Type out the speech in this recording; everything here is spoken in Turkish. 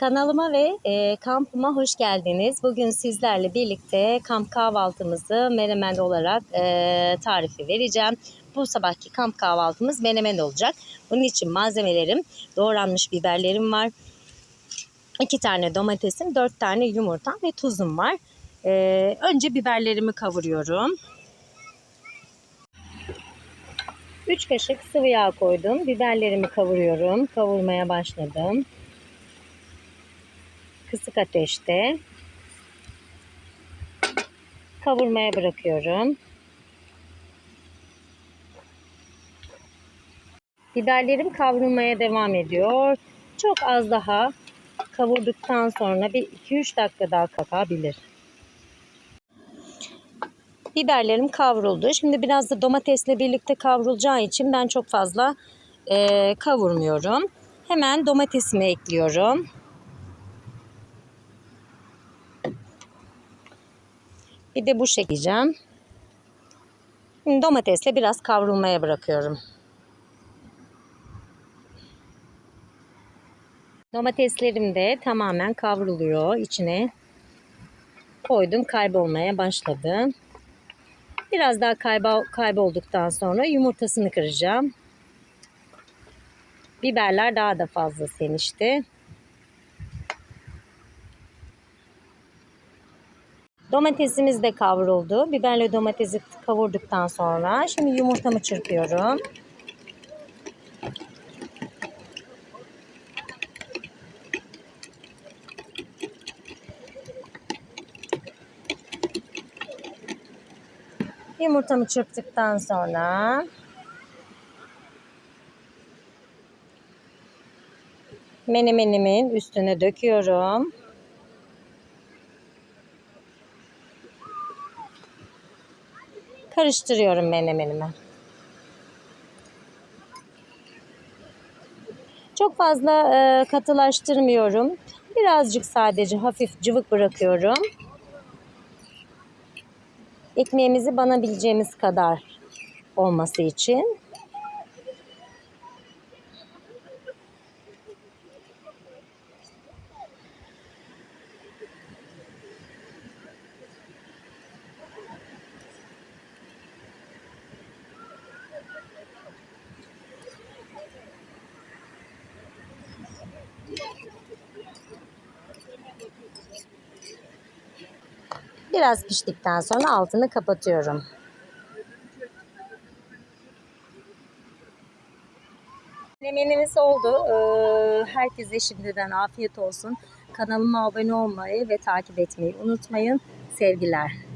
Kanalıma ve e, kampıma hoş geldiniz. Bugün sizlerle birlikte kamp kahvaltımızı menemen olarak e, tarifi vereceğim. Bu sabahki kamp kahvaltımız menemen olacak. Bunun için malzemelerim doğranmış biberlerim var. 2 tane domatesim, 4 tane yumurtam ve tuzum var. E, önce biberlerimi kavuruyorum. 3 kaşık sıvı yağ koydum. Biberlerimi kavuruyorum. Kavurmaya başladım kısık ateşte kavurmaya bırakıyorum. Biberlerim kavrulmaya devam ediyor. Çok az daha kavurduktan sonra bir 2-3 dakika daha kakabilir. Biberlerim kavruldu. Şimdi biraz da domatesle birlikte kavrulacağı için ben çok fazla e, kavurmuyorum. Hemen domatesimi ekliyorum. Bir de bu şekilde domatesle biraz kavrulmaya bırakıyorum. Domateslerim de tamamen kavruluyor. İçine koydum kaybolmaya başladı. Biraz daha kaybol kaybolduktan sonra yumurtasını kıracağım. Biberler daha da fazla senişti. Domatesimiz de kavruldu. Biberle domatesi kavurduktan sonra şimdi yumurtamı çırpıyorum. Yumurtamı çırptıktan sonra menemenimin üstüne döküyorum. Karıştırıyorum menemenimi. Çok fazla e, katılaştırmıyorum. Birazcık sadece hafif cıvık bırakıyorum. Ekmeğimizi banabileceğimiz kadar olması için. Biraz piştikten sonra altını kapatıyorum. Menemenimiz oldu. Ee, herkese şimdiden afiyet olsun. Kanalıma abone olmayı ve takip etmeyi unutmayın. Sevgiler.